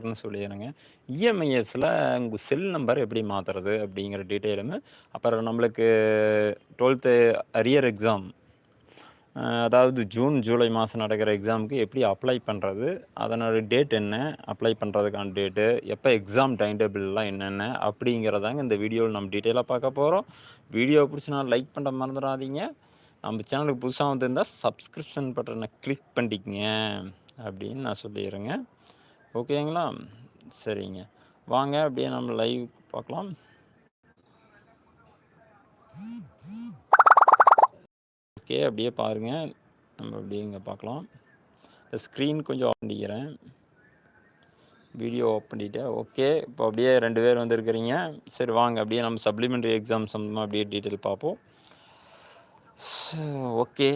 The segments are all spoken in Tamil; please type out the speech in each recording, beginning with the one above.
ன்னு சொல்லிடுறேங்க. இஎம்ஐஎஸில் உங்கள் செல் நம்பர் எப்படி மாற்றுறது அப்படிங்கிற டீட்டெயிலுமே, அப்புறம் நம்மளுக்கு 12த் அரியர் எக்ஸாம் அதாவது ஜூன், ஜூலை மாதம் நடக்கிற எக்ஸாமுக்கு எப்படி அப்ளை பண்ணுறது அதனோட டேட் என்ன? அப்ளை பண்ணுறதுக்கான டேட்டு, எப்போ எக்ஸாம் டைம் டேபிள்லாம் என்னென்ன? அப்படிங்கிறதாங்க இந்த வீடியோவில் நம்ம டீட்டெயிலாக பார்க்க போகிறோம் வீடியோ பிடிச்சினா லைக் பண்ண மறந்துடாதீங்க நம்ம சேனலுக்கு புதுசாக வந்திருந்தால் சப்ஸ்கிரிப்ஷன் பட்டனை கிளிக் பண்ணிக்கங்க. அப்படின்னு நான் சொல்லிடுறேங்க ஓகேங்களா? சரிங்க. வாங்க அப்படியே நம்ம லைவ் பார்க்கலாம். ஓகே. அப்படியே பாருங்க. நம்ம அப்படியே இங்கே பார்க்கலாம். இந்த ஸ்க்ரீன் கொஞ்சம் ஆஃப் பண்ணிக்கிறேன். வீடியோ ஆஃப் பண்ணிட்டேன். ஓகே. இப்போ அப்படியே ரெண்டு பேர் வந்திருக்கிறீங்க. சரி வாங்க அப்படியே நம்ம சப்ளிமெண்ட்ரி எக்ஸாம் சம்மந்தமாக அப்படியே டீட்டெயில் பார்ப்போம். So okay.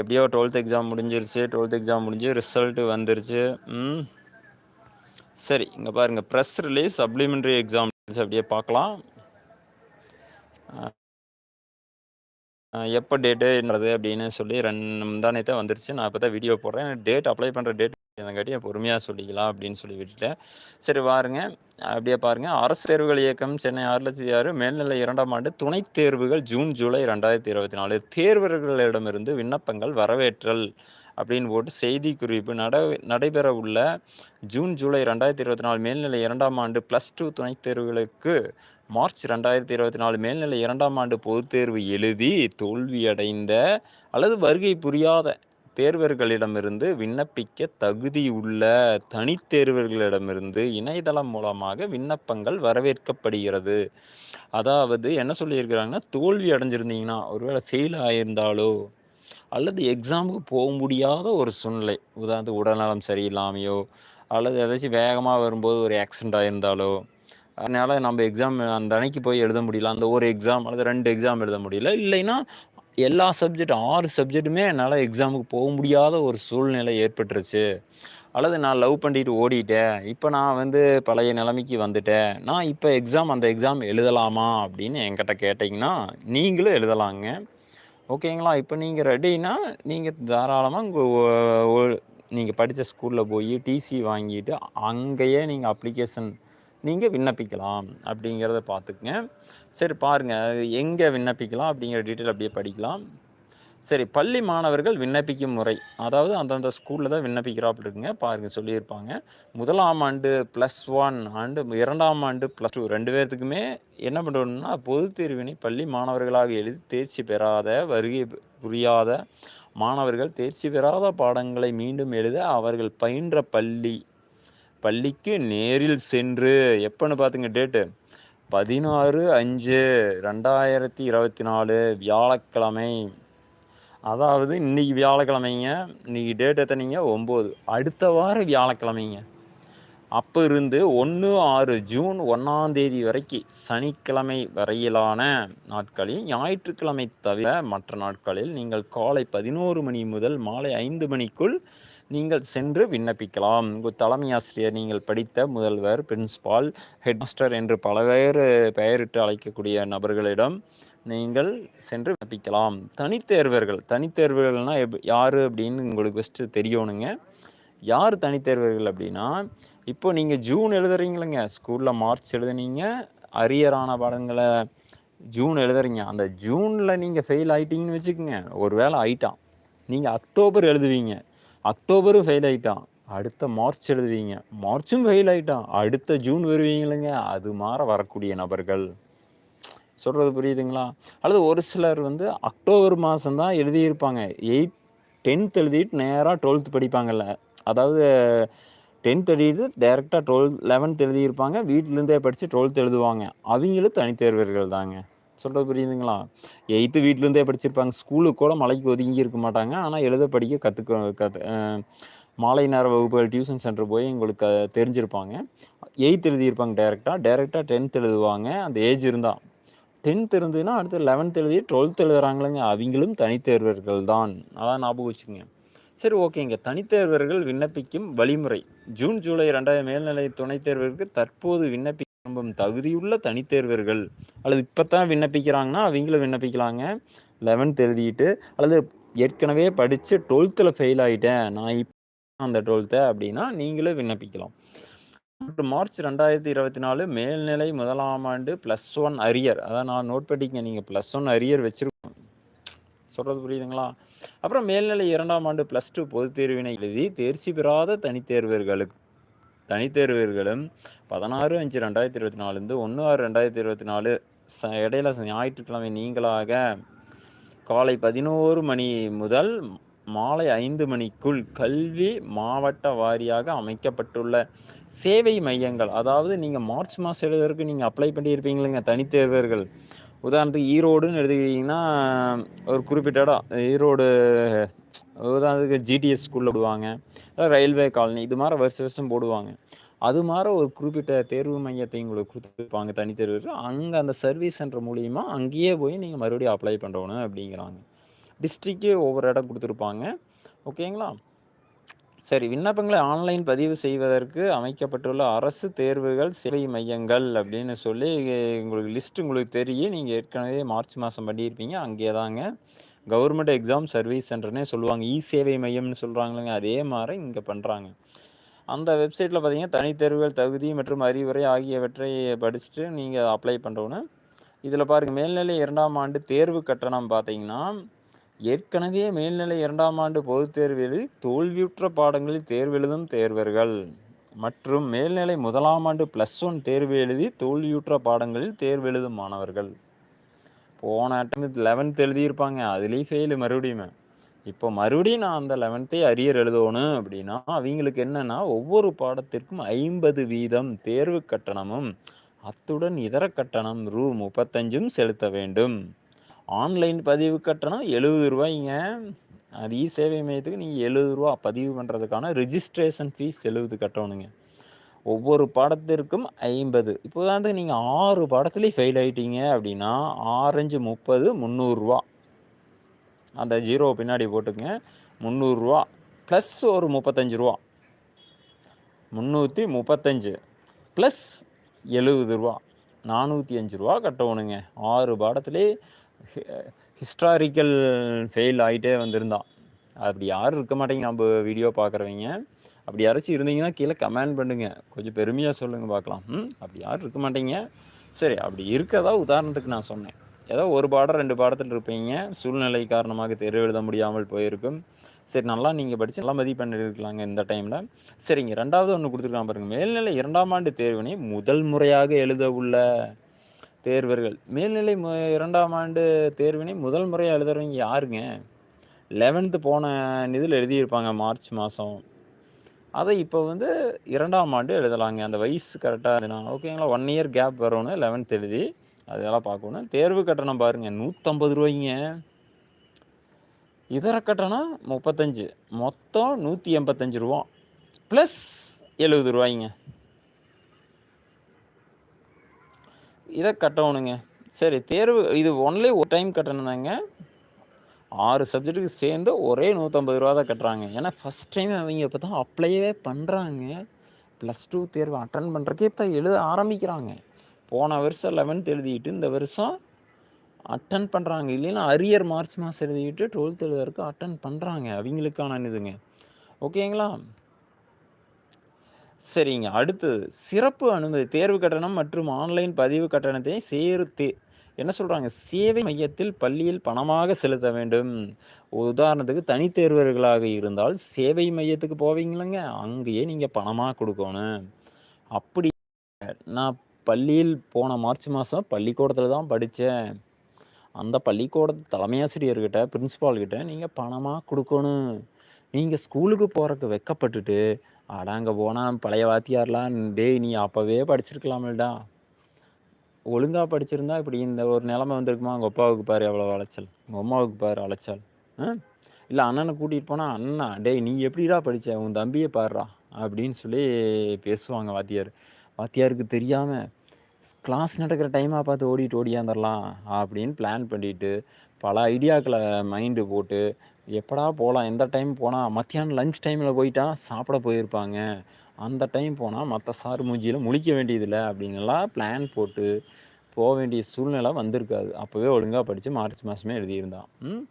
எப்படியோ 12த் எக்ஸாம் முடிஞ்சிருச்சு. 12த் எக்ஸாம் முடிஞ்சு ரிசல்ட்டு வந்துருச்சு. ம். சரி. இங்கே பாருங்கள் ப்ரெஸ் ரிலீஸ் சப்ளிமெண்ட்ரி எக்ஸாம் அப்படியே பார்க்கலாம். எப்போ டேட்டு என்னது அப்படின்னு சொல்லி ரெண்டு முந்தானே தான் வந்துருச்சு. நான் இப்போ தான் வீடியோ போடுறேன். டேட் அப்ளை பண்ணுற டேட் அதங்காட்டி பொறுமையாக சொல்லிக்கலாம் அப்படின்னு சொல்லி விட்டுட்டேன். சரி பாருங்க. அப்படியே பாருங்க. அரசு தேர்வுகள் இயக்கம் சென்னை 6,06,000 மேல்நிலை இரண்டாம் ஆண்டு துணைத் தேர்வுகள் ஜூன், ஜூலை 2024 தேர்வர்களிடமிருந்து விண்ணப்பங்கள் வரவேற்றல் அப்படின்னு போட்டு செய்திக்குறிப்பு நட நடைபெறவுள்ள ஜூன், ஜூலை 2024 மேல்நிலை இரண்டாம் ஆண்டு பிளஸ் டூ துணைத் தேர்வுகளுக்கு மார்ச் 2024 மேல்நிலை இரண்டாம் ஆண்டு பொதுத் தேர்வு எழுதி தோல்வியடைந்த அல்லது வருகை புரியாத தேர்வர்களிடமிருந்து விண்ணப்பிக்க தகுதியுள்ள தனித்தேர்வர்களிடமிருந்து இணையதளம் மூலமாக விண்ணப்பங்கள் வரவேற்கப்படுகிறது. அதாவது என்ன சொல்லியிருக்கிறாங்கன்னா, தோல்வி அடைஞ்சிருந்தீங்கன்னா, ஒருவேளை ஃபெயில் ஆயிருந்தாலோ, அல்லது எக்ஸாமுக்கு போக முடியாத ஒரு சூழ்நிலை, உதாரணத்துக்கு உடல்நலம் சரியில்லாமையோ, அல்லது ஏதாச்சும் வேகமாக வரும்போது ஒரு ஆக்சிடென்ட் ஆயிருந்தாலோ, அதனால் நம்ம எக்ஸாம் அந்த அன்னைக்கு போய் எழுத முடியல. அந்த ஒரு எக்ஸாம் அல்லது ரெண்டு எக்ஸாம் எழுத முடியல. இல்லைன்னா, எல்லா சப்ஜெக்ட் ஆறு சப்ஜெக்ட்டுமே என்னால் எக்ஸாமுக்கு போக முடியாத ஒரு சூழ்நிலை ஏற்பட்டுருச்சு. அல்லது நான் லவ் பண்ணிட்டு ஓடிட்டேன். இப்போ நான் வந்து பழைய நிலைமைக்கு வந்துட்டேன். நான் இப்போ எக்ஸாம் அந்த எக்ஸாம் எழுதலாமா? அப்படின்னு என்கிட்ட கேட்டிங்கன்னா நீங்களும் எழுதலாங்க. ஓகேங்களா? இப்போ நீங்கள் ரெடினா நீங்கள் தாராளமாக உங்கள் ஒ ஒ நீங்க படிச்ச டிசி வாங்கிட்டு, அங்கேயே நீங்கள் அப்ளிகேஷன் நீங்கள் விண்ணப்பிக்கலாம். அப்படிங்கிறத பார்த்துக்குங்க சரி பாருங்கள் எங்கே விண்ணப்பிக்கலாம் அப்படிங்கிற டீட்டெயில் அப்படியே படிக்கலாம். சரி பள்ளி மாணவர்கள் விண்ணப்பிக்கும் முறை. அதாவது அந்தந்த ஸ்கூலில் தான் விண்ணப்பிக்கிறாப்பு இருக்குங்க. பாருங்க சொல்லியிருப்பாங்க. முதலாம் ஆண்டு ப்ளஸ் ஒன் ஆண்டு இரண்டாம் ஆண்டு ப்ளஸ் டூ ரெண்டு பேர்த்துக்குமே என்ன பண்ணணும்னா, பொதுத் தேர்வினை பள்ளி மாணவர்களாக எழுதி தேர்ச்சி பெறாத, வருகை புரியாத மாணவர்கள் தேர்ச்சி பெறாத பாடங்களை மீண்டும் எழுத அவர்கள் பயின்ற பள்ளி பள்ளிக்கு நேரில் சென்று எப்போன்னு பார்த்துங்க டேட்டு. 16/5/2024 வியாழக்கிழமை. அதாவது இன்னைக்கு வியாழக்கிழமைங்க. இன்னைக்கு டேட் எத்தனைங்க? ஒம்பது அடுத்த வாரம் வியாழக்கிழமைங்க. அப்போ இருந்து 1, 6 ஜூன் 1ஆம் தேதி சனிக்கிழமை வரையிலான நாட்களில், ஞாயிற்றுக்கிழமை தவிர மற்ற நாட்களில் நீங்கள் காலை 11 மணி முதல் மாலை ஐந்து மணிக்குள் நீங்கள் சென்று விண்ணப்பிக்கலாம். உங்கள் தலைமை ஆசிரியர், நீங்கள் படித்த முதல்வர், பிரின்சிபால், ஹெட்மாஸ்டர் என்று பலவேறு பெயரிட்டு அழைக்கக்கூடிய நபர்களிடம் நீங்கள் சென்று விண்ணப்பிக்கலாம். தனித்தேர்வர்கள் தனித்தேர்வர்கள்னால் எப் யார் அப்படின்னு உங்களுக்கு ஃபஸ்ட்டு தெரியணுங்க. யார் தனித்தேர்வர்கள் அப்படின்னா, இப்போ நீங்கள் ஜூன் எழுதுறீங்களங்க ஸ்கூலில் மார்ச் எழுதுனீங்க. அரியரான பாடங்களை ஜூன் எழுதுறீங்க. அந்த ஜூனில் நீங்கள் ஃபெயில் ஆகிட்டீங்கன்னு வச்சுக்கோங்க ஒரு வேளை ஆயிட்டான். நீங்கள் அக்டோபர் எழுதுவீங்க. அக்டோபரும் ஃபெயில் ஆகிட்டான் அடுத்த மார்ச் எழுதுவீங்க. மார்ச்சும் ஃபெயில் ஆகிட்டான் அடுத்த ஜூன் வருவீங்கல்லங்க, அது மாற வரக்கூடிய நபர்கள். சொல்கிறது புரியுதுங்களா? அல்லது ஒரு சிலர் வந்து அக்டோபர் மாதம்தான் எழுதியிருப்பாங்க. 8 10த் எழுதிட்டு நேராக டுவெல்த் படிப்பாங்கல்ல. அதாவது 10த் எழுதிட்டு டேரெக்டாக டுவெல்த் லெவன்த் எழுதியிருப்பாங்க. வீட்டிலேருந்தே படித்து டுவெல்த் எழுதுவாங்க. அவங்களும் தனித்தேர்வர்கள் தாங்க. சொல்கிறது புரியுதுங்களா? எயித்து வீட்டிலேருந்தே படிச்சிருப்பாங்க. ஸ்கூலுக்கு கூட மலைக்கு ஒதுங்கி இருக்க மாட்டாங்க. ஆனால் எழுத படிக்க கற்றுக்க கத்து மாலை நேர வகுப்புகள் டியூஷன் சென்டர் போய் எங்களுக்கு தெரிஞ்சிருப்பாங்க. 8த் எழுதியிருப்பாங்க டேரெக்டாக டேரெக்டாக டென்த் எழுதுவாங்க. அந்த ஏஜ் இருந்தால் 10த் இருந்ததுன்னா அடுத்து 11த் எழுதி 12த் எழுதுறாங்கல்லங்க, அவங்களும் தனித்தேர்வர்கள் தான். அதான் ஞாபகம் வச்சுக்கங்க. சரி ஓகேங்க. தனித்தேர்வர்கள் விண்ணப்பிக்கும் வழிமுறை. ஜூன், ஜூலை ரெண்டாயிரம் மேல்நிலை துணைத் தேர்விற்கு தற்போது விண்ணப்பி விரும்பும் தகுதியுள்ள தனித்தேர்வர்கள் அல்லது இப்போ தான் விண்ணப்பிக்கிறாங்கன்னா, அவங்களும் விண்ணப்பிக்கலாங்க. 11த் எழுதிட்டு அல்லது ஏற்கனவே படித்து டுவெல்த்தில் ஃபெயில் ஆகிட்டேன் நான் இப்போ அந்த 12த்த அப்படின்னா, நீங்களும் விண்ணப்பிக்கலாம். மார்ச் 2024 மேல்நிலை முதலாம் ஆண்டு ப்ளஸ் ஒன் அரியர் அதான் நான் நோட் பண்ணிக்கங்க நீங்கள் ப்ளஸ் ஒன் அரியர் வச்சுருக்கோம் சொல்கிறது புரியுதுங்களா? அப்புறம் மேல்நிலை இரண்டாம் ஆண்டு ப்ளஸ் டூ பொதுத் தேர்வினை எழுதி தேர்ச்சி பெறாத தனித்தேர்வர்களுக்கு தனித்தேர்வர்களும் பதினாறு அஞ்சு ரெண்டாயிரத்தி இருபத்தி நாலுலேருந்து ஒன்று ஆறு ரெண்டாயிரத்தி இருபத்தி நாலு ச இடையில ஞாயிற்றுக்கிழமை நீங்களாக காலை பதினோரு மணி முதல் மாலை ஐந்து மணிக்குள் கல்வி மாவட்ட வாரியாக அமைக்கப்பட்டுள்ள சேவை மையங்கள். அதாவது நீங்கள் மார்ச் மாதம் எழுதுறதுக்கு நீங்கள் அப்ளை பண்ணியிருப்பீங்களேங்க தனித்தேர்வர்கள் உதாரணத்துக்கு ஈரோடுன்னு எழுதுக்கிட்டிங்கன்னா ஒரு குறிப்பிட்ட இடம். ஈரோடு உதாரணத்துக்கு ஜிடிஎஸ் ஸ்கூலில் போடுவாங்க. ரயில்வே காலனி இது மாதிரி வருஷம் வருஷம் போடுவாங்க. அது மாதிரி ஒரு குறிப்பிட்ட தேர்வு மையத்தை உங்களுக்கு கொடுத்துருப்பாங்க தனித்தேர்வு அங்கே அந்த சர்வீஸ் சென்டர் மூலிமா அங்கேயே போய் நீங்கள் மறுபடியும் அப்ளை பண்ணணும் அப்படிங்கிறாங்க. டிஸ்ட்ரிக்கு ஒவ்வொரு இடம் கொடுத்துருப்பாங்க. ஓகேங்களா? சரி விண்ணப்பங்களை ஆன்லைன் பதிவு செய்வதற்கு அமைக்கப்பட்டுள்ள அரசு தேர்வுகள் சேவை மையங்கள் அப்படின்னு சொல்லி உங்களுக்கு லிஸ்ட் உங்களுக்கு தெரியும். நீங்கள் ஏற்கனவே மார்ச் மாதம் பண்ணியிருப்பீங்க. அங்கே தாங்க. கவர்மெண்ட் எக்ஸாம் சர்வீஸ் சென்டர்னே சொல்லுவாங்க. இ சேவை மையம்னு சொல்கிறாங்களேங்க அதே மாதிரி இங்கே பண்ணுறாங்க அந்த வெப்சைட்டில் பார்த்தீங்கன்னா தனித்தேர்வுகள் தகுதி மற்றும் அறிவுரை ஆகியவற்றை படிச்சுட்டு நீங்கள் அப்ளை பண்ணுறோன்னு இதில் பாருங்கள் மேல்நிலை இரண்டாம் ஆண்டு தேர்வு கட்டணம் பார்த்தீங்கன்னா ஏற்கனவே மேல்நிலை இரண்டாம் ஆண்டு பொதுத் தேர்வில் தோல்வியுற்ற பாடங்களில் தேர்வெழுதும் தேர்வர்கள். மற்றும் மேல்நிலை முதலாம் ஆண்டு ப்ளஸ் ஒன் தேர்வு எழுதி தோல்வியுற்ற பாடங்களில் தேர்வு எழுதும் மாணவர்கள். போன அட்டம் லெவன்த் எழுதியிருப்பாங்க. அதுலேயும் ஃபெயிலு மறுபடியும். இப்போ மறுபடியும் நான் அந்த லெவன்த்தே அரியர் எழுதணும் அப்படின்னா அவங்களுக்கு என்னென்னா ஒவ்வொரு பாடத்திற்கும் ஐம்பது வீதம் தேர்வு கட்டணமும் அத்துடன் இதர கட்டணம் ரூ முப்பத்தஞ்சும் செலுத்த வேண்டும். ஆன்லைன் பதிவு கட்டணம் எழுபது ரூபாய்ங்க. அது இ சேவை மையத்துக்கு நீங்கள் எழுபது ரூபா பதிவு பண்ணுறதுக்கான ரிஜிஸ்ட்ரேஷன் ஃபீஸ் எழுபது கட்டணுங்க. ஒவ்வொரு பாடத்திற்கும் ஐம்பது. இப்போ வந்து நீங்கள் ஆறு பாடத்துலேயும் ஃபெயில் ஆகிட்டீங்க அப்படின்னா ஆரஞ்சு முப்பது முந்நூறுரூவா அந்த ஜீரோ பின்னாடி போட்டுங்க முந்நூறுரூவா ப்ளஸ் ஒரு முப்பத்தஞ்சு ரூபா. முந்நூற்றி முப்பத்தஞ்சு ப்ளஸ் எழுபது ரூபா. நானூற்றி அஞ்சு ரூபா கட்டணுங்க. ஆறு பாடத்துலேயே ஹிஸ்டாரிக்கல் ஃபெயில் ஆகிட்டே வந்திருந்தான். அப்படி யாரும் இருக்க மாட்டேங்க நம்ம வீடியோ பார்க்குறவங்க. அப்படி யாராச்சும் இருந்தீங்கன்னா கீழே கமெண்ட் பண்ணுங்கள் கொஞ்சம் பெருமையாக சொல்லுங்கள் பார்க்கலாம். ம் அப்படி யாரும் இருக்க மாட்டீங்க. சரி அப்படி இருக்கதா உதாரணத்துக்கு நான் சொன்னேன். ஏதோ ஒரு பாடம் ரெண்டு பாடத்தில் இருப்பீங்க. சூழ்நிலை காரணமாக தேர்வு எழுத முடியாமல் போயிருக்கும். சரி நல்லா நீங்கள் படித்து நல்லா மதிப்பெண் இருக்கலாங்க இந்த டைமில் சரிங்க ரெண்டாவது ஒன்று கொடுத்துருக்கான் பாருங்கள் மேல்நிலை இரண்டாம் ஆண்டு தேர்வினை முதல் முறையாக எழுத உள்ள தேர்வர்கள். மேல்நிலை இரண்டாம் ஆண்டு தேர்வினை முதல் முறையாக எழுதுறவங்க யாருங்க? லெவன்த்து போன இதில் எழுதியிருப்பாங்க மார்ச் மாதம் அதை இப்போ வந்து இரண்டாம் ஆண்டு எழுதலாங்க. அந்த வயசு கரெக்டாக இருந்துனா ஓகேங்களா ஒன் இயர் கேப் வரணும் லெவன்த் எழுதி அதெல்லாம் பார்க்கணும். தேர்வு கட்டணம் பாருங்கள் நூற்றம்பது ரூபாய்ங்க. இதர கட்டணம் முப்பத்தஞ்சு. மொத்தம் நூற்றி எண்பத்தஞ்சு ரூபா. ப்ளஸ் எழுபது ரூபாய்ங்க. இதை கட்டணுங்க. சரி தேர்வு இது ஒன்லி ஒரு டைம் கட்டணுனாங்க ஆறு சப்ஜெக்ட்டுக்கு சேர்ந்து ஒரே நூற்றம்பது ரூபா தான் கட்டுறாங்க. ஏன்னா ஃபஸ்ட் டைம் அவங்க இப்போ தான் அப்ளையே பண்ணுறாங்க ப்ளஸ் டூ தேர்வு அட்டன் பண்ணுறக்கே இப்போ எழுத ஆரம்பிக்கிறாங்க. போன வருஷம் லெவன்த் எழுதிக்கிட்டு இந்த வருஷம் அட்டன் பண்ணுறாங்க இல்லைன்னா அரியர் மார்ச் மாதம் எழுதிக்கிட்டு டுவெல்த் எழுதுறதுக்கு அட்டன் பண்ணுறாங்க அவங்களுக்கான இதுங்க. ஓகேங்களா சரிங்க. அடுத்தது சிறப்பு அனுமதி தேர்வு கட்டணம் மற்றும் ஆன்லைன் பதிவு கட்டணத்தை சேர்த்து என்ன சொல்கிறாங்க சேவை மையத்தில் பள்ளியில் பணமாக செலுத்த வேண்டும். உதாரணத்துக்கு தனித்தேர்வர்களாக இருந்தால் சேவை மையத்துக்கு போவீங்களங்க. அங்கேயே நீங்கள் பணமாக கொடுக்கணும். அப்படி நான் பள்ளியில் போன மார்ச் மாதம் பள்ளிக்கூடத்தில் தான் படித்தேன். அந்த பள்ளிக்கூட தலைமையாசிரியர்கிட்ட பிரின்ஸிபால்கிட்ட நீங்கள் பணமாக கொடுக்கணும். நீங்கள் ஸ்கூலுக்கு போகிறக்கு வெக்கப்பட்டுட்டு ஆடா அங்கே போனால் பழைய வாத்தியார்லாம் டேய் நீ அப்போவே படிச்சிருக்கலாம்லடா ஒழுங்காக படிச்சிருந்தா இப்படி இந்த ஒரு நிலமை வந்திருக்குமா? உங்கள் அப்பாவுக்கு பாரு எவ்வளோ அலைச்சல். உங்கள் அம்மாவுக்கு பாரு அலைச்சல். ஆ? இல்லை அண்ணனை கூட்டிகிட்டு போனால் அண்ணா டேய் நீ எப்படிடா படித்த உன் தம்பியை பாடுறா அப்படின்னு சொல்லி பேசுவாங்க வாத்தியார். வாத்தியாருக்கு தெரியாமல் கிளாஸ் நடக்கிற டைமாக பார்த்து ஓடிட்டு ஓடியாந்துடலாம் அப்படின்னு பிளான் பண்ணிவிட்டு பல ஐடியாக்களை மைண்டு போட்டு எப்படா போகலாம் எந்த டைம் போனால் மத்தியானம் லஞ்ச் டைமில் போயிட்டா சாப்பிட போயிருப்பாங்க. அந்த டைம் போனால் மற்ற சார் மூஞ்சியில் முழிக்க வேண்டியதில்லை அப்படின்லாம் பிளான் போட்டு போக வேண்டிய சூழ்நிலை வந்திருக்காது. அப்போவே ஒழுங்காக படித்து மார்ச் மாதமே எழுதியிருந்தான். ம்?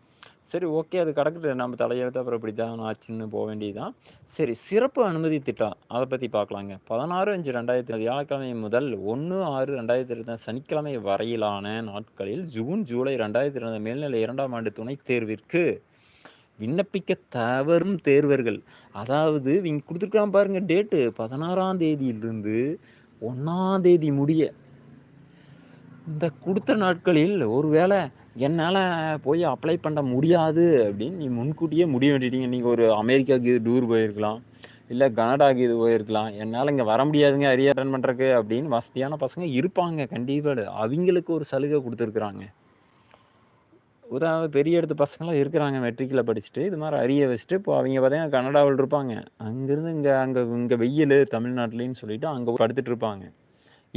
சரி ஓகே அது கிடக்குது நம்ம தலையெழுத்து அப்புறம் இப்படி தான் ஆச்சுன்னு போக வேண்டியதுதான். சரி சிறப்பு அனுமதி திட்டம் அதை பற்றி பார்க்கலாங்க. பதினாறு அஞ்சு ரெண்டாயிரத்தி வியாழக்கிழமை முதல் ஒன்று ஆறு ரெண்டாயிரத்தி இருபத்தி சனிக்கிழமை வரையிலான நாட்களில் ஜூன் ஜூலை ரெண்டாயிரத்தி இருபது மேல்நிலை இரண்டாம் ஆண்டு துணைத் தேர்விற்கு விண்ணப்பிக்க தவறும் தேர்வர்கள். அதாவது இவங்க கொடுத்துருக்கான் பாருங்கள் டேட்டு. பதினாறாம் தேதியிலிருந்து ஒன்றாம் தேதி முடிய. இந்த கொடுத்த நாட்களில் ஒரு வேளை என்னால் போய் அப்ளை பண்ண முடியாது அப்படின்னு நீ முன்கூட்டியே முடிய வேண்டிட்டீங்க நீங்கள் ஒரு அமெரிக்காவுக்கு இது டூர் போயிருக்கலாம். இல்லை கனடாக்கு இது போயிருக்கலாம். என்னால் இங்கே வர முடியாதுங்க அரிய அட்டன் பண்ணுறக்கு அப்படின்னு வசதியான பசங்க இருப்பாங்க கண்டிப்பாக அவங்களுக்கு ஒரு சலுகை கொடுத்துருக்குறாங்க. உதாரணம் பெரிய இடத்து பசங்களாம் இருக்கிறாங்க மெட்ரிக்கில் படிச்சுட்டு. இது மாதிரி அரிய வச்சுட்டு இப்போ அவங்க பார்த்தீங்கன்னா கனடாவில் இருப்பாங்க. அங்கேருந்து இங்கே அங்கே இங்கே வெயில் தமிழ்நாட்டிலேன்னு சொல்லிட்டு அங்கே படுத்துட்டு இருப்பாங்க.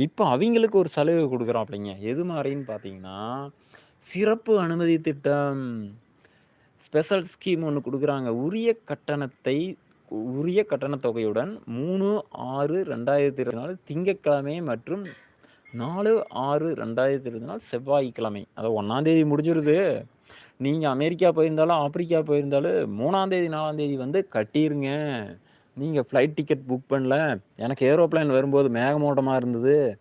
இப்போ அவங்களுக்கு ஒரு சலுகை கொடுக்குறோம் எது மாதிரின்னு பார்த்தீங்கன்னா சிறப்பு அனுமதி திட்டம் ஸ்பெஷல் ஸ்கீம் ஒன்று கொடுக்குறாங்க. உரிய கட்டணத்தை உரிய கட்டணத் தொகையுடன் மூணு ஆறு ரெண்டாயிரத்தி இருபத்தி நாலு திங்கட்கிழமை மற்றும் நாலு ஆறு ரெண்டாயிரத்தி இருபத்தி நாலு செவ்வாய்க்கிழமை. அதை ஒன்றாந்தேதி முடிஞ்சிருது. நீங்கள் அமெரிக்கா போயிருந்தாலும் ஆப்பிரிக்கா போயிருந்தாலும் மூணாந்தேதி நாலாந்தேதி வந்து கட்டிடுங்க நீங்கள் ஃப்ளைட் டிக்கெட் புக் பண்ணல. எனக்கு ஏரோப்ளைன் வரும்போது மேகமூட்டமாக இருந்தது.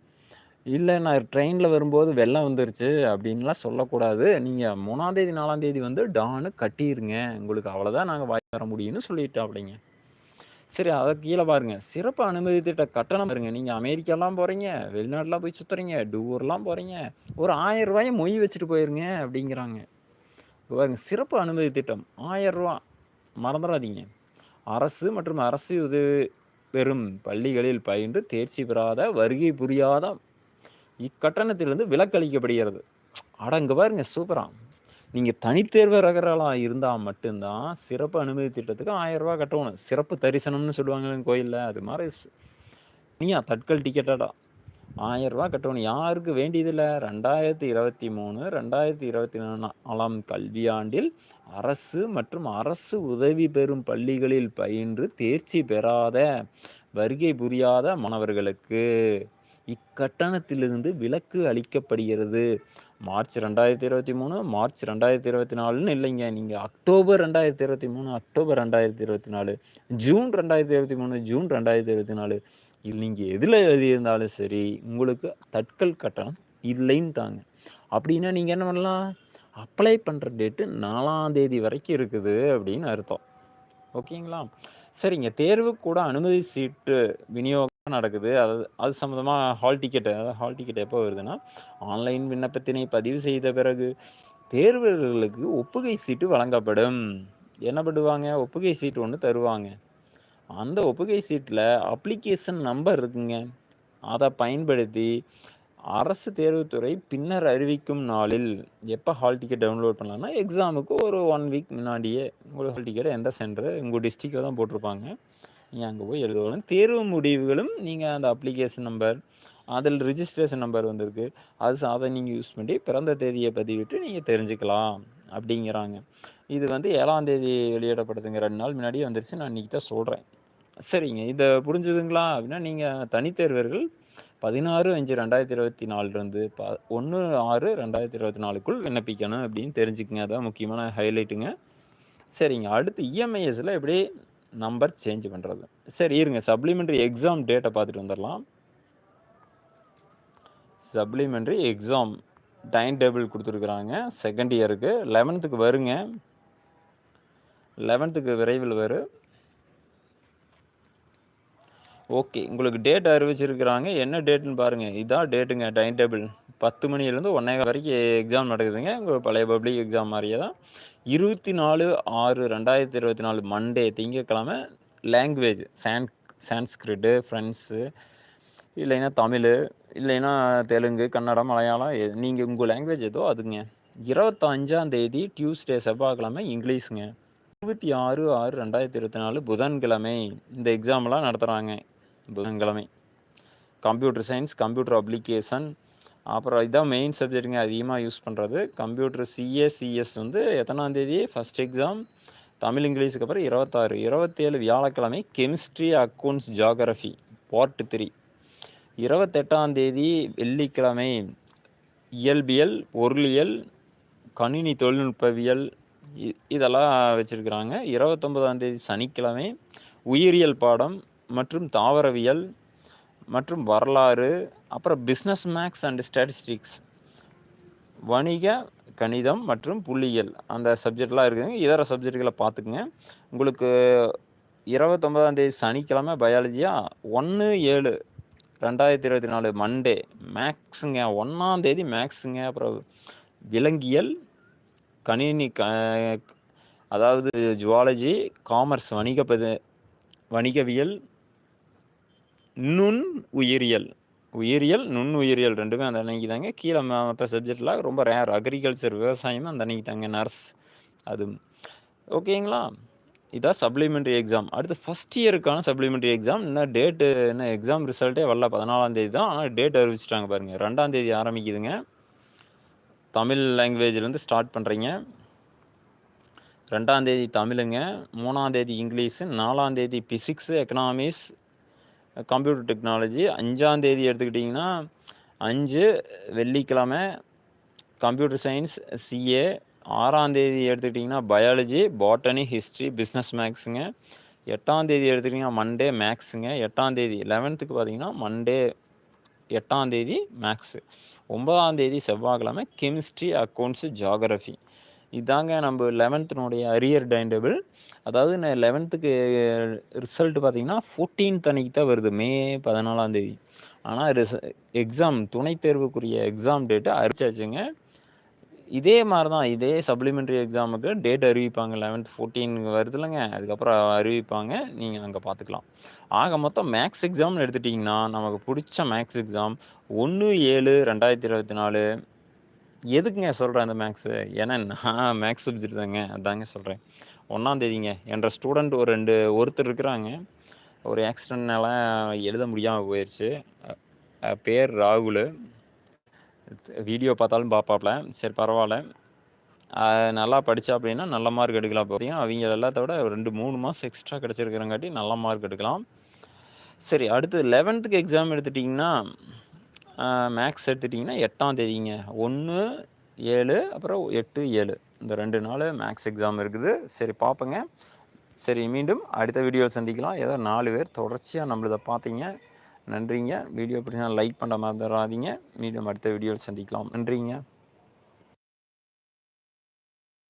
இல்லை நான் ட்ரெயினில் வரும்போது வெள்ளம் வந்துருச்சு அப்படின்லாம் சொல்லக்கூடாது. நீங்கள் மூணாந்தேதி நாலாந்தேதி வந்து டானு கட்டிருங்க. உங்களுக்கு அவ்வளோதான் நாங்கள் வாய் தர முடியும்னு சொல்லிட்டு அப்படிங்க சரி அதை கீழே பாருங்க. சிறப்பு அனுமதி திட்ட கட்டணம் பாருங்க. நீங்கள் அமெரிக்காலாம் போகிறீங்க வெளிநாட்டுலாம் போய் சுற்றுறீங்க டூர்லாம் போகிறீங்க ஒரு ஆயிரம் ரூபாயை மொய் வச்சுட்டு போயிருங்க அப்படிங்கிறாங்க. பாருங்க சிறப்பு அனுமதி திட்டம் ஆயரூவா மறந்துடாதீங்க அரசு மற்றும் அரசு உதவி பெறும் பள்ளிகளில் பயின்று தேர்ச்சி பெறாத வருகை புரியாத இக்கட்டணத்திலிருந்து விலக்களிக்கப்படுகிறது. அடங்கு பாருங்க சூப்பராக நீங்கள் தனித்தேர்வு ரகராளாக இருந்தால் மட்டும்தான் சிறப்பு அனுமதி திட்டத்துக்கு ஆயிரம் ரூபா கட்டணும். சிறப்பு தரிசனம்னு சொல்லுவாங்க கோயிலில் அது மாதிரி நீயா தட்கல் டிக்கெட்டடா. ஆயிரம் ரூபா கட்டணும். யாருக்கு வேண்டியதில்லை? ரெண்டாயிரத்தி இருபத்தி மூணு ரெண்டாயிரத்தி இருபத்தி நாலாம் கல்வியாண்டில் அரசு மற்றும் அரசு உதவி பெறும் பள்ளிகளில் பயின்று தேர்ச்சி பெறாத வருகை புரியாத மாணவர்களுக்கு இக்கட்டணத்திலிருந்து விலக்கு அளிக்கப்படுகிறது. மார்ச் ரெண்டாயிரத்தி இருபத்தி மூணு மார்ச் ரெண்டாயிரத்தி இருபத்தி நாலுன்னு இல்லைங்க. நீங்கள் அக்டோபர் ரெண்டாயிரத்தி இருபத்தி மூணு அக்டோபர் ரெண்டாயிரத்தி இருபத்தி நாலு ஜூன் ரெண்டாயிரத்தி இருபத்தி மூணு ஜூன் ரெண்டாயிரத்தி இருபத்தி நாலு இது நீங்கள் எதில் எழுதியிருந்தாலும் சரி உங்களுக்கு தட்கல் கட்டணம் இல்லைன்ட்டாங்க. அப்படின்னா நீங்கள் என்ன பண்ணலாம்? அப்ளை பண்ணுற டேட்டு நாலாம் தேதி வரைக்கும் இருக்குது அப்படின்னு அர்த்தம். ஓகேங்களா? சரிங்க. தேர்வு கூட அனுமதி சீட்டு விநியோகம் நடக்குது. அது அது சம்மந்தமாக ஹால் டிக்கெட்டு அதாவது ஹால் டிக்கெட் எப்போ வருதுன்னா ஆன்லைன் விண்ணப்பத்தினை பதிவு செய்த பிறகு தேர்வர்களுக்கு ஒப்புகை சீட்டு வழங்கப்படும். என்ன பண்ணுவாங்க? ஒப்புகை சீட்டு ஒன்று தருவாங்க. அந்த ஒப்புகை சீட்டில் அப்ளிகேஷன் நம்பர் இருக்குங்க. அதை பயன்படுத்தி அரசு தேர்வுத்துறை பின்னர் அறிவிக்கும் நாளில் எப்போ ஹால் டிக்கெட் டவுன்லோட் பண்ணலான்னா எக்ஸாமுக்கு ஒரு ஒன் வீக் முன்னாடியே உங்களுக்கு ஹால் டிக்கெட் எந்த சென்டர் உங்கள் டிஸ்ட்ரிக்டில் தான் போட்டிருப்பாங்க. நீங்கள் அங்கே போய் எழுதுவோம் தேர்வு முடிவுகளும் நீங்கள் அந்த அப்ளிகேஷன் நம்பர் அதில் ரிஜிஸ்ட்ரேஷன் நம்பர் வந்திருக்கு. அது அதை நீங்கள் யூஸ் பண்ணி பிறந்த தேதியை பதிவிட்டு நீங்கள் தெரிஞ்சுக்கலாம் அப்படிங்கிறாங்க. இது வந்து ஏழாம் தேதி வெளியிடப்படுதுங்க. ரெண்டு நாள் முன்னாடியே வந்துருச்சு. நான் இன்றைக்கி தான் சொல்கிறேன் சரிங்க. இதை புரிஞ்சுதுங்களா அப்படின்னா நீங்கள் தனித்தேர்வர்கள் பதினாறு அஞ்சு ரெண்டாயிரத்தி இருபத்தி நாலுலேருந்து ப ஒன்று ஆறு ரெண்டாயிரத்தி இருபத்தி நாலுக்குள் விண்ணப்பிக்கணும் அப்படின்னு தெரிஞ்சுக்கங்க. அதான் முக்கியமான ஹைலைட்டுங்க சரிங்க. அடுத்து இஎம்ஐஎஸில் எப்படி நம்பர் சேஞ்ச் பண்ணுறது சரி இருங்க. சப்ளிமெண்ட்ரி எக்ஸாம் டேட்டை பார்த்துட்டு வந்துடலாம் சப்ளிமெண்ட்ரி எக்ஸாம் டைம் டேபிள் கொடுத்துருக்குறாங்க. செகண்ட் இயருக்கு லெவன்த்துக்கு வருங்க. லெவன்த்துக்கு விரைவில் வரும் ஓகே உங்களுக்கு டேட் அறிவிச்சிருக்கிறாங்க. என்ன டேட்டுன்னு பாருங்கள் இதான் டேட்டுங்க டைம் டேபிள் பத்து மணிலேருந்து ஒன்றே வரைக்கும் எக்ஸாம் நடக்குதுங்க. உங்கள் பழைய பப்ளிக் எக்ஸாம் மாதிரியே தான். இருபத்தி நாலு ஆறு ரெண்டாயிரத்தி இருபத்தி நாலு மண்டே திங்கக்கிழமை லாங்குவேஜ் சான் சான்ஸ்கிரிட்டு ஃப்ரெண்ட்ஸு இல்லைன்னா தமிழ் இல்லைன்னா தெலுங்கு கன்னடம் மலையாளம் நீங்கள் உங்கள் லாங்குவேஜ் ஏதோ அதுங்க. இருபத்தஞ்சாம் தேதி டியூஸ்டே செவ்வாய்க்கிழமை இங்கிலீஷுங்க. இருபத்தி ஆறு ஆறு ரெண்டாயிரத்தி இருபத்தி நாலு புதன்கிழமை இந்த எக்ஸாம்லாம் நடத்துகிறாங்க புதன்கிழமை. கம்ப்யூட்டர் சயின்ஸ் கம்ப்யூட்டர் அப்ளிகேஷன் அப்புறம் இதுதான் மெயின் சப்ஜெக்ட்டுங்க அதிகமாக யூஸ் பண்ணுறது கம்ப்யூட்டர் சிஎஸ்சிஎஸ் வந்து எத்தனாந்தேதி ஃபஸ்ட் எக்ஸாம் தமிழ் இங்கிலீஷுக்கு அப்புறம் இருபத்தாறு. இருபத்தேழு வியாழக்கிழமை chemistry accounts geography part three இருபத்தெட்டாம் தேதி வெள்ளிக்கிழமை இயல்பியல் பொருளியல் கணினி தொழில்நுட்பவியல் இதெல்லாம் வச்சுருக்குறாங்க. இருபத்தொம்பதாம் தேதி சனிக்கிழமை உயிரியல் பாடம் மற்றும் தாவரவியல் மற்றும் வரலாறு அப்புறம் பிஸ்னஸ் மேக்ஸ் அண்ட் ஸ்டாட்டிஸ்டிக்ஸ் வணிக கணிதம் மற்றும் புள்ளியியல். அந்த சப்ஜெக்ட்லாம் இருக்குதுங்க. இதர சப்ஜெக்ட்களை பார்த்துக்குங்க. உங்களுக்கு இருபத்தொம்பதாந்தேதி சனிக்கிழமை பயாலஜியா ஒன்று ஏழு ரெண்டாயிரத்தி இருபத்தி நாலு மண்டே மேக்ஸுங்க ஒன்றாந்தேதி மேக்ஸுங்க அப்புறம் விலங்கியல் கணினி க அதாவது ஜுவாலஜி காமர்ஸ் வணிக வணிகவியல் நுண் உயிரியல். உயிரியல் நுண் உயிரியல் ரெண்டுமே அந்த அன்னைக்கு தாங்க கீழே மற்ற சப்ஜெக்டில் ரொம்ப ரேர் அக்ரிகல்ச்சர் விவசாயமும் அந்த அன்னைக்கு தாங்க நர்ஸ் அது ஓகேங்களா இதான் சப்ளிமெண்ட்ரி எக்ஸாம் அடுத்து ஃபஸ்ட் இயருக்கான சப்ளிமெண்ட்ரி எக்ஸாம் இன்னும் டேட்டு என்ன எக்ஸாம் ரிசல்ட்டே வரல. பதினாலாம் தேதி தான். ஆனால் டேட் அறிவிச்சிட்டாங்க பாருங்கள் ரெண்டாம் தேதி ஆரம்பிக்குதுங்க. தமிழ் லாங்குவேஜ்லேருந்து ஸ்டார்ட் பண்ணுறீங்க ரெண்டாம் தேதி தமிழுங்க. மூணாம் தேதி இங்கிலீஷு. நாலாம் தேதி ஃபிசிக்ஸு எக்கனாமிக்ஸ் கம்ப்யூட்டர் டெக்னாலஜி. அஞ்சாம் தேதி எடுத்துக்கிட்டிங்கன்னா அஞ்சு வெள்ளிக்கிழமை கம்ப்யூட்டர் சயின்ஸ் சிஏ ஆறாம் தேதி எடுத்துக்கிட்டிங்கன்னா பயாலஜி பாட்டனி ஹிஸ்ட்ரி பிஸ்னஸ் மேக்ஸுங்க. எட்டாம் தேதி எடுத்துக்கிட்டிங்கன்னா மண்டே மேக்ஸுங்க. எட்டாம் தேதி லெவன்த்துக்கு பார்த்தீங்கன்னா மண்டே எட்டாம் தேதி மேக்ஸு. ஒன்பதாம் தேதி செவ்வாய்க்கிழமை கெமிஸ்ட்ரி அக்கௌண்ட்ஸு ஜாகிரஃபி இதாங்க நம்ம லெவன்த்தினுடைய அரியர் டைன் டேபிள் அதாவது நான் லெவன்த்துக்கு ரிசல்ட் பார்த்தீங்கன்னா ஃபோர்டீன்த் அன்னைக்கு தான் வருது மே பதினாலாம் தேதி. ஆனால் ரிச எக்ஸாம் துணைத் தேர்வுக்குரிய எக்ஸாம் டேட்டு அரிச்சாச்சுங்க. இதே மாதிரி தான் இதே சப்ளிமெண்ட்ரி எக்ஸாமுக்கு டேட் அறிவிப்பாங்க லெவன்த் ஃபோர்டீன் வருது இல்லைங்க அதுக்கப்புறம் அறிவிப்பாங்க நீங்கள் அங்கே பார்த்துக்கலாம் ஆக மொத்தம் மேக்ஸ் எக்ஸாம்னு எடுத்துட்டிங்கன்னா நமக்கு பிடிச்ச மேக்ஸ் எக்ஸாம் ஒன்று ஏழு ரெண்டாயிரத்தி இருபத்தி நாலு எதுக்குங்க சொல்கிறேன் அந்த மேக்ஸு ஏன்னா நான் மேக்ஸ் சப்ஜெக்ட் தாங்க அதாங்க சொல்கிறேன் ஒன்றாந்தேதிங்க என்ற ஸ்டூடெண்ட் ஒரு ரெண்டு ஒருத்தர் இருக்கிறாங்க. ஒரு ஆக்சிடென்ட்னால எழுத முடியாமல் போயிடுச்சு பேர் ராகுல். வீடியோ பார்த்தாலும் பார்ப்பாப்ல. சரி பரவாயில்ல. நல்லா படித்தா அப்படின்னா நல்ல மார்க் எடுக்கலாம் பார்த்தீங்கன்னா அவங்க எல்லாத்த விட ரெண்டு மூணு மாதம் எக்ஸ்ட்ரா கிடச்சிருக்கிறங்காட்டி நல்ல மார்க் எடுக்கலாம். சரி அடுத்து லெவன்த்துக்கு எக்ஸாம் எடுத்துட்டிங்கன்னா மேக்ஸ் எடுத்துட்டிங்கன்னா எட்டாம் தேதிங்க. ஒன்று ஏழு அப்புறம் எட்டு ஏழு. இந்த ரெண்டு நாள் மேக்ஸ் எக்ஸாம் இருக்குது. சரி பார்ப்போங்க சரி மீண்டும் அடுத்த வீடியோவில் சந்திக்கலாம். ஏதோ நாலு பேர் தொடர்ச்சியாக நம்மளதை பார்த்தீங்க நன்றிங்க. வீடியோ பிடிச்சா லைக் பண்ண மறந்துடாதீங்க மீண்டும் அடுத்த வீடியோவில் சந்திக்கலாம். நன்றிங்க.